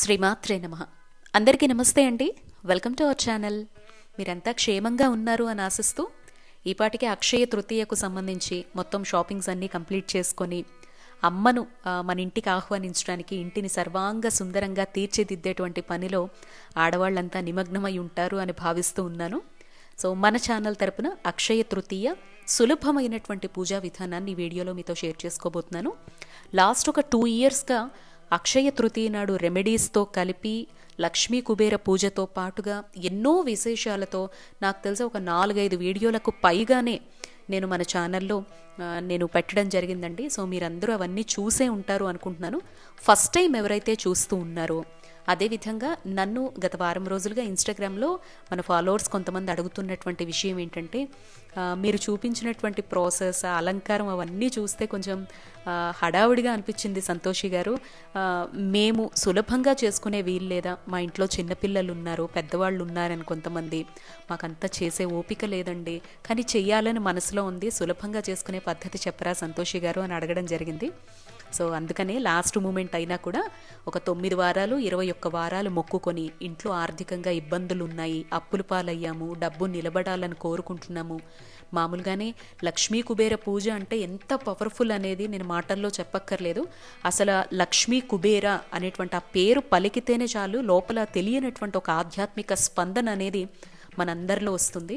శ్రీమాత్రే నమ. అందరికీ నమస్తే అండి. Welcome to our channel. మీరంతా క్షేమంగా ఉన్నారు అని ఆశిస్తూ ఈపాటికి అక్షయ తృతీయకు సంబంధించి మొత్తం షాపింగ్స్ అన్నీ కంప్లీట్ చేసుకొని అమ్మను మన ఇంటికి ఆహ్వానించడానికి ఇంటిని సర్వాంగ సుందరంగా తీర్చిదిద్దేటువంటి పనిలో ఆడవాళ్ళంతా నిమగ్నమై ఉంటారు అని భావిస్తూ ఉన్నాను. సో మన ఛానల్ తరపున అక్షయ తృతీయ సులభమైనటువంటి పూజా విధానాన్ని ఈ వీడియోలో మీతో షేర్ చేసుకోబోతున్నాను. లాస్ట్ ఒక టూ ఇయర్స్గా అక్షయ తృతీయ నాడు రెమెడీస్తో కలిపి లక్ష్మీ కుబేర పూజతో పాటుగా ఎన్నో విశేషాలతో నాకు తెలిసి ఒక నాలుగైదు వీడియోలకు పైగానే నేను మన ఛానల్లో నేను పెట్టడం జరిగిందండి. సో మీరందరూ అవన్నీ చూసే ఉంటారు అనుకుంటున్నాను. ఫస్ట్ టైం ఎవరైతే చూస్తూ ఉన్నారో అదేవిధంగా నన్ను గత వారం రోజులుగా ఇన్స్టాగ్రామ్లో మన ఫాలోవర్స్ కొంతమంది అడుగుతున్నటువంటి విషయం ఏంటంటే మీరు చూపించినటువంటి ప్రాసెస్ అలంకారం అవన్నీ చూస్తే కొంచెం హడావుడిగా అనిపించింది సంతోషి గారు. మేము సులభంగా చేసుకునే వీలు లేదా? మా ఇంట్లో చిన్నపిల్లలు ఉన్నారు పెద్దవాళ్ళు ఉన్నారని కొంతమంది. మాకంతా చేసే ఓపిక లేదండి. కానీ చెయ్యాలని మనసులో ఉంది సులభంగా చేసుకునే పద్ధతి చెప్పరా సంతోషి గారు అని అడగడం జరిగింది. సో అందుకనే లాస్ట్ మూమెంట్ అయినా కూడా ఒక తొమ్మిది వారాలు ఇరవై ఒక్క వారాలు మొక్కుకొని ఇంట్లో ఆర్థికంగా ఇబ్బందులు ఉన్నాయి అప్పులు పాలయ్యాము డబ్బు నిలబడాలని కోరుకుంటున్నాము. మామూలుగానే లక్ష్మీ కుబేర పూజ అంటే ఎంత పవర్ఫుల్ అనేది నేను మాటల్లో చెప్పక్కర్లేదు. అసలు లక్ష్మీ కుబేర అనేటువంటి ఆ పేరు పలికితేనే చాలు లోపల తెలియనటువంటి ఒక ఆధ్యాత్మిక స్పందన అనేది మనందరిలో వస్తుంది.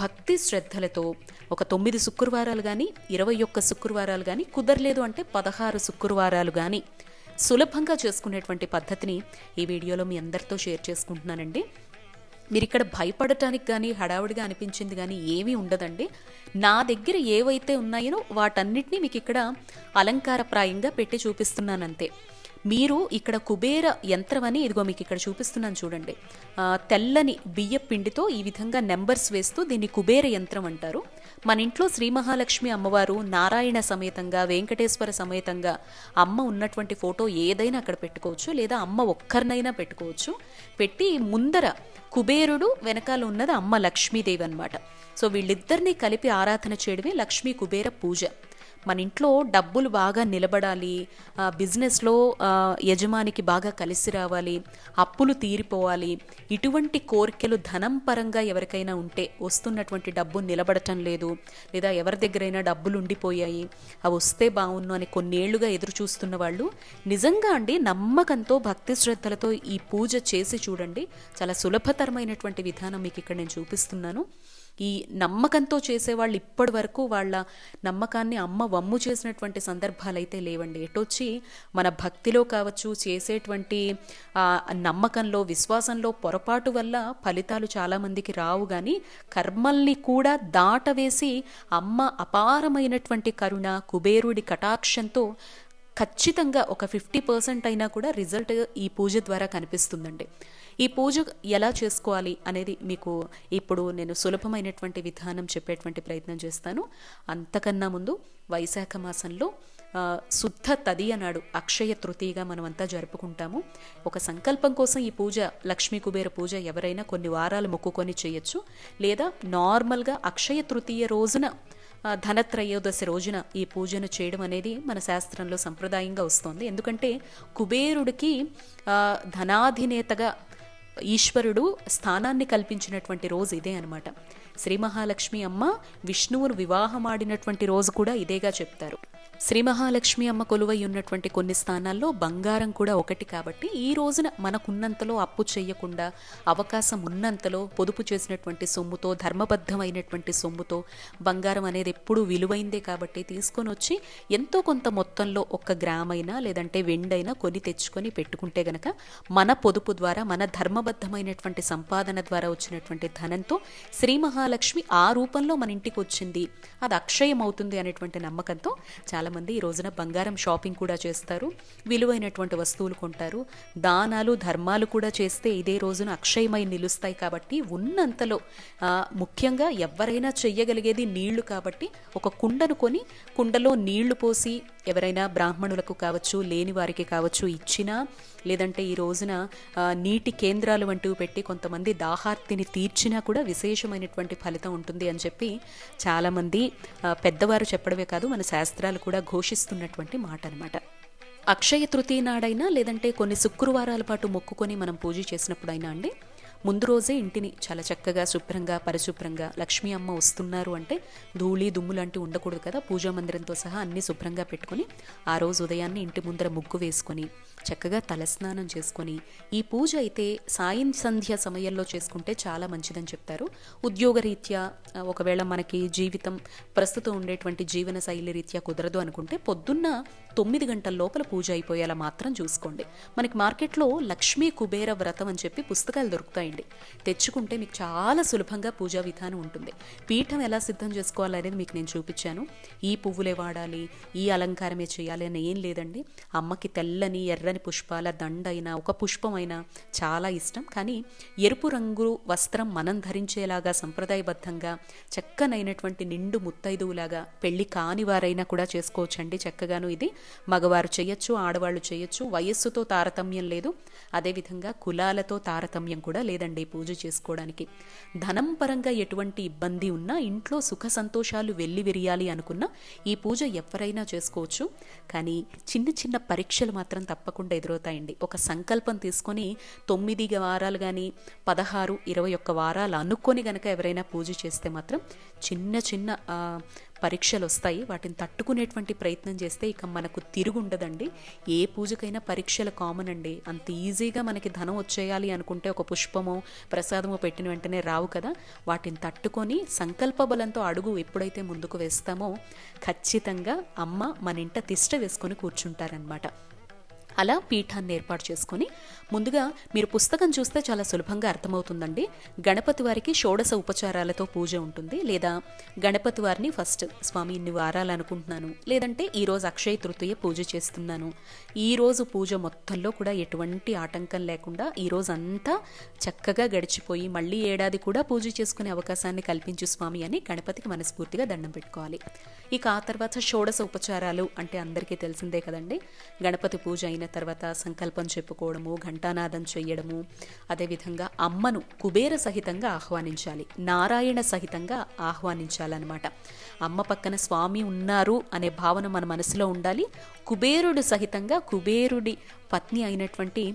భక్తి శ్రద్ధలతో ఒక తొమ్మిది శుక్రవారాలు కానీ ఇరవై ఒక్క శుక్రవారాలు కానీ కుదరలేదు అంటే పదహారు శుక్రవారాలు కానీ సులభంగా చేసుకునేటువంటి పద్ధతిని ఈ వీడియోలో మీ అందరితో షేర్ చేసుకుంటున్నానండి. మీరు ఇక్కడ భయపడటానికి కానీ హడావుడిగా అనిపించింది కానీ ఏమీ ఉండదండి. నా దగ్గర ఏవైతే ఉన్నాయో వాటన్నిటినీ మీకు ఇక్కడ అలంకారప్రాయంగా పెట్టి చూపిస్తున్నానంతే. మీరు ఇక్కడ కుబేర యంత్రం అని ఇదిగో మీకు ఇక్కడ చూపిస్తున్నాను చూడండి. తెల్లని బియ్య పిండితో ఈ విధంగా నెంబర్స్ వేస్తూ దీన్ని కుబేర యంత్రం అంటారు. మన ఇంట్లో శ్రీ మహాలక్ష్మి అమ్మవారు నారాయణ సమేతంగా వెంకటేశ్వర సమేతంగా అమ్మ ఉన్నటువంటి ఫోటో ఏదైనా అక్కడ పెట్టుకోవచ్చు లేదా అమ్మ ఒక్కరినైనా పెట్టుకోవచ్చు. పెట్టి ముందర కుబేరుడు వెనకాల ఉన్నది అమ్మ లక్ష్మీదేవి అనమాట సో వీళ్ళిద్దరినీ కలిపి ఆరాధన చేయడమే లక్ష్మీ కుబేర పూజ. మన ఇంట్లో డబ్బులు బాగా నిలబడాలి బిజినెస్లో యజమానికి బాగా కలిసి రావాలి అప్పులు తీరిపోవాలి ఇటువంటి కోరికలు ధనం పరంగా ఎవరికైనా ఉంటే వస్తున్నటువంటి డబ్బు నిలబడటం లేదు లేదా ఎవరి దగ్గరైనా డబ్బులు ఉండిపోయాయి అవి వస్తే బాగున్ను అని కొన్నేళ్ళుగా ఎదురు చూస్తున్న వాళ్ళు నిజంగా అండి నమ్మకంతో భక్తి శ్రద్ధలతో ఈ పూజ చేసి చూడండి. చాలా సులభతరమైనటువంటి విధానం మీకు ఇక్కడ నేను చూపిస్తున్నాను. ఈ నమ్మకంతో చేసేవాళ్ళు ఇప్పటి వరకు వాళ్ళ నమ్మకాన్ని అమ్మ వమ్ము చేసినటువంటి సందర్భాలైతే లేవండి. ఎటొచ్చి మన భక్తిలో కావచ్చు చేసేటువంటి నమ్మకంలో విశ్వాసంలో పొరపాటు వల్ల ఫలితాలు చాలామందికి రావు కానీ కర్మల్ని కూడా దాటవేసి అమ్మ అపారమైనటువంటి కరుణ కుబేరుడి కటాక్షంతో ఖచ్చితంగా ఒక ఫిఫ్టీ పర్సెంట్ అయినా కూడా రిజల్ట్ ఈ పూజ ద్వారా కనిపిస్తుందండి. ఈ పూజ ఎలా చేసుకోవాలి అనేది మీకు ఇప్పుడు నేను సులభమైనటువంటి విధానం చెప్పేటువంటి ప్రయత్నం చేస్తాను. అంతకన్నా ముందు వైశాఖ మాసంలో శుద్ధ తదియ నాడు అక్షయ తృతీయగా మనమంతా జరుపుకుంటాము. ఒక సంకల్పం కోసం ఈ పూజ లక్ష్మీ కుబేర పూజ ఎవరైనా కొన్ని వారాలు మొక్కుకొని చేయొచ్చు. లేదా నార్మల్గా అక్షయ తృతీయ రోజున ధనత్రయోదశి రోజున ఈ పూజను చేయడం అనేది మన శాస్త్రంలో సంప్రదాయంగా వస్తుంది. ఎందుకంటే కుబేరుడికి ధనాధినేతగా ఈశ్వరుడు స్థానాన్ని కల్పించినటువంటి రోజు ఇదే అనమాట శ్రీ మహాలక్ష్మి అమ్మ విష్ణువును వివాహమాడినటువంటి రోజు కూడా ఇదేగా చెప్తారు. శ్రీ మహాలక్ష్మి అమ్మ కొలువై ఉన్నటువంటి కొన్ని స్థానాల్లో బంగారం కూడా ఒకటి కాబట్టి ఈ రోజున మనకున్నంతలో అప్పు చేయకుండా అవకాశం ఉన్నంతలో పొదుపు చేసినటువంటి సొమ్ముతో ధర్మబద్ధమైనటువంటి సొమ్ముతో బంగారం అనేది ఎప్పుడూ విలువైందే కాబట్టి తీసుకొని వచ్చి ఎంతో కొంత మొత్తంలో ఒక గ్రామైనా లేదంటే వెండైనా కొని తెచ్చుకొని పెట్టుకుంటే గనక మన పొదుపు ద్వారా మన ధర్మబద్ధమైనటువంటి సంపాదన ద్వారా వచ్చినటువంటి ధనంతో శ్రీ మహాలక్ష్మి ఆ రూపంలో మన ఇంటికి వచ్చింది. అది అక్షయం అవుతుంది అనేటువంటి నమ్మకంతో చాలా చాలామంది ఈ రోజున బంగారం షాపింగ్ కూడా చేస్తారు. విలువైనటువంటి వస్తువులు కొంటారు. దానాలు ధర్మాలు కూడా చేస్తే ఇదే రోజున అక్షయమై నిలుస్తాయి కాబట్టి ఉన్నంతలో ముఖ్యంగా ఎవరైనా చెయ్యగలిగేది నీళ్ళు కాబట్టి ఒక కుండను కొని కుండలో నీళ్ళు పోసి ఎవరైనా బ్రాహ్మణులకు కావచ్చు లేని వారికి కావచ్చు ఇచ్చినా లేదంటే ఈ రోజున నీటి కేంద్రాలు వంటివి పెట్టి కొంతమంది దాహార్తిని తీర్చినా కూడా విశేషమైనటువంటి ఫలితం ఉంటుంది అని చెప్పి చాలామంది పెద్దవారు చెప్పడమే కాదు మన శాస్త్రాలు కూడా ఘోషిస్తున్నటువంటి మాట అనమాట అక్షయ తృతీయ నాడైనా లేదంటే కొన్ని శుక్రవారాల పాటు మొక్కుకొని మనం పూజ చేసినప్పుడైనా అండి ముందు రోజే ఇంటిని చాలా చక్కగా శుభ్రంగా పరిశుభ్రంగా లక్ష్మీ అమ్మ వస్తున్నారు అంటే ధూళి దుమ్ము లాంటివి ఉండకూడదు కదా. పూజా మందిరంతో సహా అన్నీ శుభ్రంగా పెట్టుకొని ఆ రోజు ఉదయాన్నే ఇంటి ముందర ముగ్గు వేసుకొని చక్కగా తలస్నానం చేసుకొని ఈ పూజ అయితే సాయం సంధ్య సమయంలో చేసుకుంటే చాలా మంచిదని చెప్తారు. ఉద్యోగరీత్యా ఒకవేళ మనకి జీవితం ప్రస్తుతం ఉండేటువంటి జీవన శైలి రీత్యా కుదరదు అనుకుంటే పొద్దున్న తొమ్మిది గంటల లోపల పూజ అయిపోయేలా మాత్రం చూసుకోండి. మనకి మార్కెట్లో లక్ష్మీ కుబేర వ్రతం అని చెప్పి పుస్తకాలు దొరుకుతాయి రాయండి తెచ్చుకుంటే మీకు చాలా సులభంగా పూజా విధానం ఉంటుంది. పీఠం ఎలా సిద్ధం చేసుకోవాలనేది మీకు నేను చూపించాను. ఈ పువ్వులే వాడాలి ఈ అలంకారమే చేయాలి అని ఏం లేదండి. అమ్మకి తెల్లని ఎర్రని పుష్పాల దండైనా ఒక పుష్పమైనా చాలా ఇష్టం. కానీ ఎరుపు రంగు వస్త్రం మనం ధరించేలాగా సంప్రదాయబద్ధంగా చక్కనైనటువంటి నిండు ముత్తైదువులాగా పెళ్ళి కాని వారైనా కూడా చేసుకోవచ్చండి చక్కగాను ఇది. మగవారు చేయొచ్చు ఆడవాళ్ళు చేయొచ్చు. వయస్సుతో తారతమ్యం లేదు. అదేవిధంగా కులాలతో తారతమ్యం కూడా లేదు. లేదండి పూజ చేసుకోవడానికి. ధనం పరంగా ఎటువంటి ఇబ్బంది ఉన్నా ఇంట్లో సుఖ సంతోషాలు వెళ్ళి విరియాలి అనుకున్నా ఈ పూజ ఎవరైనా చేసుకోవచ్చు. కానీ చిన్న చిన్న పరీక్షలు మాత్రం తప్పకుండా ఎదురవుతాయండి. ఒక సంకల్పం తీసుకొని తొమ్మిది వారాలు కానీ పదహారు ఇరవై ఒక్క వారాలు అనుకొని గనక ఎవరైనా పూజ చేస్తే మాత్రం చిన్న చిన్న పరీక్షలు వస్తాయి వాటిని తట్టుకునేటువంటి ప్రయత్నం చేస్తే ఇక మనకు తిరుగు ఉండదండి ఏ పూజకైనా పరీక్షలు కామన్ అండి. అంత ఈజీగా మనకి ధనం వచ్చేయాలి అనుకుంటే ఒక పుష్పమో ప్రసాదమో పెట్టిన వెంటనే రావు కదా. వాటిని తట్టుకొని సంకల్ప బలంతో అడుగు ఎప్పుడైతే ముందుకు వేస్తామో ఖచ్చితంగా అమ్మ మన ఇంట తిష్ట వేసుకొని కూర్చుంటారనమాట అలా పీఠాన్ని ఏర్పాటు చేసుకొని ముందుగా మీరు పుస్తకం చూస్తే చాలా సులభంగా అర్థమవుతుందండి. గణపతి వారికి షోడశ ఉపచారాలతో పూజ ఉంటుంది. లేదా గణపతి వారిని ఫస్ట్ స్వామి ఇన్ని వారాలు అనుకుంటున్నాను. లేదంటే ఈరోజు అక్షయ తృతీయ పూజ చేస్తున్నాను. ఈ రోజు పూజ మొత్తంలో కూడా ఎటువంటి ఆటంకం లేకుండా ఈ రోజు అంతా చక్కగా గడిచిపోయి మళ్ళీ ఏడాది కూడా పూజ చేసుకునే అవకాశాన్ని కల్పించు స్వామి అని గణపతికి మనస్ఫూర్తిగా దండం పెట్టుకోవాలి. ఇక ఆ తర్వాత షోడశ ఉపచారాలు అంటే అందరికీ తెలిసిందే కదండి. గణపతి పూజ అయిన తర్వాత సంకల్పం చెప్పుకోవడము ఘంటానాదం చేయడము అదేవిధంగా అమ్మను కుబేర సహితంగా ఆహ్వానించాలి. నారాయణ సహితంగా ఆహ్వానించాలన్నమాట. అమ్మ పక్కన స్వామి ఉన్నారు అనే భావన మన మనసులో ఉండాలి. కుబేరుడు సహితంగా కుబేరుడి పత్ని అయినటువంటి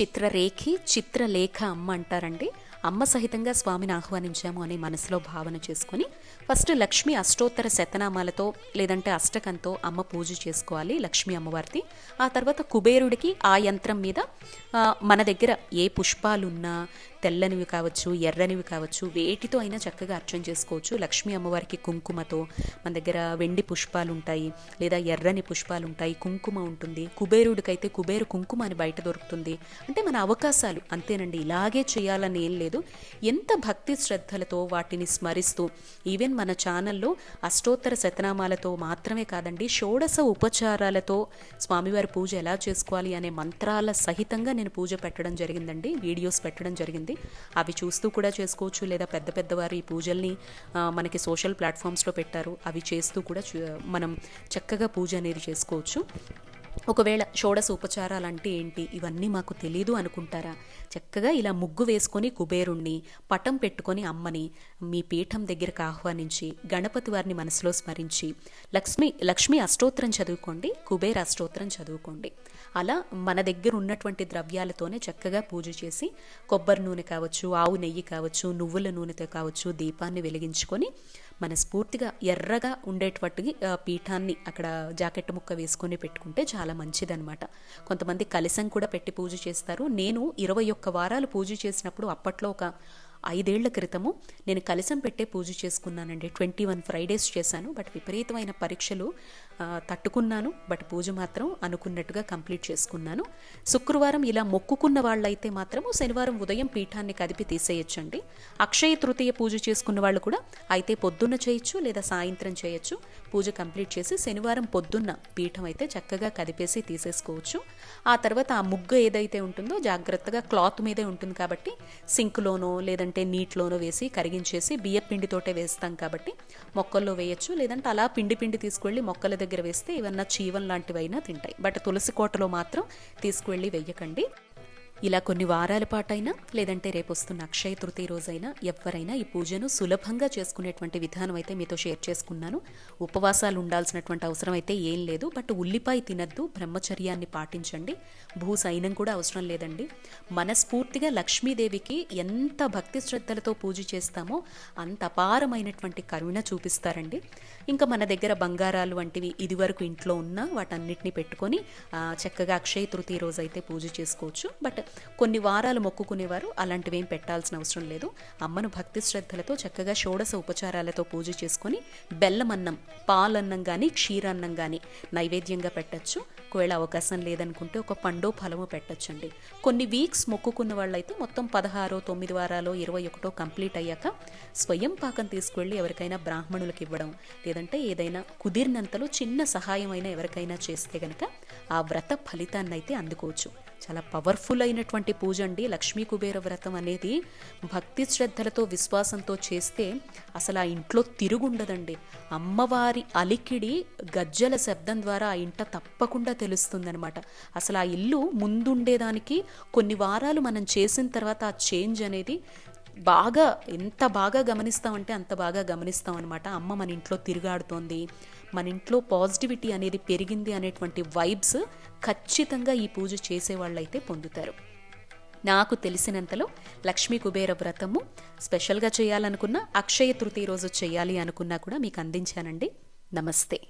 చిత్రరేఖి చిత్రలేఖ అమ్మ అంటారండి. అమ్మ సహితంగా స్వామిని ఆహ్వానించాము అనే మనసులో భావన చేసుకొని ఫస్ట్ లక్ష్మి అష్టోత్తర శతనామాలతో లేదంటే అష్టకంతో అమ్మ పూజ చేసుకోవాలి లక్ష్మీ అమ్మవారిది. ఆ తర్వాత కుబేరుడికి ఆ యంత్రం మీద మన దగ్గర ఏ పుష్పాలున్నా తెల్లనివి కావచ్చు ఎర్రనివి కావచ్చు వేటితో అయినా చక్కగా అర్చన చేసుకోవచ్చు. లక్ష్మీ అమ్మవారికి కుంకుమతో మన దగ్గర వెండి పుష్పాలు ఉంటాయి లేదా ఎర్రని పుష్పాలు ఉంటాయి కుంకుమ ఉంటుంది. కుబేరుడికైతే కుబేరు కుంకుమ అని బయట దొరుకుతుంది. అంటే మన అవకాశాలు అంతేనండి. ఇలాగే చేయాలని ఏం లేదు. ఎంత భక్తి శ్రద్ధలతో వాటిని స్మరిస్తూ ఈవెన్ మన ఛానల్లో అష్టోత్తర శతనామాలతో మాత్రమే కాదండి షోడశ ఉపచారాలతో స్వామివారి పూజ ఎలా చేసుకోవాలి అనే మంత్రాల సహితంగా నేను పూజ పెట్టడం జరిగిందండి వీడియోస్ పెట్టడం జరిగింది. అవి చూస్తూ కూడా చేసుకోవచ్చు. లేదా పెద్ద పెద్దవారు ఈ పూజల్ని మనకి సోషల్ ప్లాట్ఫామ్స్లో పెట్టారు. అవి చేస్తూ కూడా మనం చక్కగా పూజ అనేది చేసుకోవచ్చు. ఒకవేళ షోడశ అంటే ఏంటి? ఇవన్నీ మాకు తెలీదు అనుకుంటారా? చక్కగా ఇలా ముగ్గు వేసుకొని కుబేరుణ్ణి పటం పెట్టుకొని అమ్మని మీ పీఠం దగ్గరకు ఆహ్వానించి గణపతి వారిని మనసులో స్మరించి లక్ష్మి లక్ష్మి అష్టోత్తరం చదువుకోండి కుబేర అష్టోత్తరం చదువుకోండి. అలా మన దగ్గర ఉన్నటువంటి ద్రవ్యాలతోనే చక్కగా పూజ చేసి కొబ్బరి నూనె కావచ్చు ఆవు నెయ్యి కావచ్చు నువ్వుల నూనెతో కావచ్చు దీపాన్ని వెలిగించుకొని మనస్ఫూర్తిగా ఎర్రగా ఉండేటువంటి పీఠాన్ని అక్కడ జాకెట్ ముక్క వేసుకొని పెట్టుకుంటే చాలా మంచిదనమాట కొంతమంది కలిసం కూడా పెట్టి పూజ చేస్తారు. నేను ఇరవై ఒక్క వారాలు పూజ చేసినప్పుడు అప్పట్లో ఒక ఐదేళ్ళ క్రితము నేను కలిసం పెట్టే పూజ చేసుకున్నానండి. ట్వంటీ వన్ ఫ్రైడేస్ చేశాను. బట్ విపరీతమైన పరీక్షలు తట్టుకున్నాను బట్ పూజ మాత్రం అనుకున్నట్టుగా కంప్లీట్ చేసుకున్నాను. శుక్రవారం ఇలా మొక్కుకున్న వాళ్ళైతే మాత్రము శనివారం ఉదయం పీఠాన్ని కదిపి తీసేయచ్చండి. అక్షయ తృతీయ పూజ చేసుకున్న వాళ్ళు కూడా అయితే పొద్దున్న చేయొచ్చు లేదా సాయంత్రం చేయొచ్చు. పూజ కంప్లీట్ చేసి శనివారం పొద్దున్న పీఠం అయితే చక్కగా కదిపేసి తీసేసుకోవచ్చు. ఆ తర్వాత ఆ ముగ్గు ఏదైతే ఉంటుందో జాగ్రత్తగా క్లాత్ మీదే ఉంటుంది కాబట్టి సింక్లోనో లేదంటే నీటిలోనో వేసి కరిగించేసి బియ్య పిండితోటే వేస్తాం కాబట్టి మొక్కల్లో వేయచ్చు. లేదంటే అలా పిండి పిండి తీసుకువెళ్ళి మొక్కల దగ్గర వేస్తే ఏమన్నా చీవన్ లాంటివైనా తింటాయి. బట్ తులసి కోటలో మాత్రం తీసుకువెళ్ళి వెయ్యకండి ఇలా కొన్ని వారాల పాటైనా లేదంటే రేపు వస్తున్న అక్షయ తృతీయ రోజైనా ఎవరైనా ఈ పూజను సులభంగా చేసుకునేటువంటి విధానం అయితే మీతో షేర్ చేసుకున్నాను. ఉపవాసాలు ఉండాల్సినటువంటి అవసరం అయితే ఏం లేదు. బట్ ఉల్లిపాయ తినద్దు బ్రహ్మచర్యాన్ని పాటించండి. భూ సైన్యం కూడా అవసరం లేదండి. మనస్ఫూర్తిగా లక్ష్మీదేవికి ఎంత భక్తి శ్రద్ధలతో పూజ చేస్తామో అంత అపారమైనటువంటి కరుణ చూపిస్తారండి. ఇంకా మన దగ్గర బంగారాలు వంటివి ఇదివరకు ఇంట్లో ఉన్న వాటన్నిటిని పెట్టుకొని చక్కగా అక్షయ తృతీయ రోజు అయితే పూజ చేసుకోవచ్చు. బట్ కొన్ని వారాలు మొక్కుకునేవారు. అలాంటివేం పెట్టాల్సిన అవసరం లేదు. అమ్మను భక్తి శ్రద్ధలతో చక్కగా షోడశ ఉపచారాలతో పూజ చేసుకొని బెల్లం అన్నం పాలన్నం కానీ క్షీరాన్నం కానీ నైవేద్యంగా పెట్టచ్చు. ఒకవేళ అవకాశం లేదనుకుంటే ఒక పండో ఫలము పెట్టచ్చండి. కొన్ని వీక్స్ మొక్కుకున్న వాళ్ళైతే మొత్తం పదహారో తొమ్మిది వారాలు ఇరవై ఒకటో కంప్లీట్ అయ్యాక స్వయం పాకం తీసుకువెళ్ళి ఎవరికైనా బ్రాహ్మణులకు ఇవ్వడం లేదంటే ఏదైనా కుదిరినంతలో చిన్న సహాయం అయినా ఎవరికైనా చేస్తే గనక ఆ వ్రత ఫలితాన్ని అయితే అందుకోవచ్చు. చాలా పవర్ఫుల్ అయినటువంటి పూజ అండి. లక్ష్మీ కుబేర వ్రతం అనేది భక్తి శ్రద్ధలతో విశ్వాసంతో చేస్తే అసలు ఆ ఇంట్లో తిరుగుండదండి. అమ్మవారి అలికిడి గజ్జల శబ్దం ద్వారా ఆ ఇంట తప్పకుండా తెలుస్తుందనమాట అసలు ఆ ఇల్లు ముందుండేదానికి కొన్ని వారాలు మనం చేసిన తర్వాత ఆ చేంజ్ అనేది బాగా ఎంత బాగా గమనిస్తామంటే అంత బాగా గమనిస్తాం అనమాట అమ్మ మన ఇంట్లో తిరుగాడుతోంది. మన ఇంట్లో పాజిటివిటీ అనేది పెరిగింది అనేటువంటి వైబ్స్ ఖచ్చితంగా ఈ పూజ చేసేవాళ్ళైతే పొందుతారు. నాకు తెలిసినంతలో లక్ష్మీ కుబేర వ్రతము స్పెషల్గా చేయాలనుకున్నా అక్షయ తృతీయ రోజు చేయాలి అనుకున్నా కూడా మీకు అందించానండి. నమస్తే.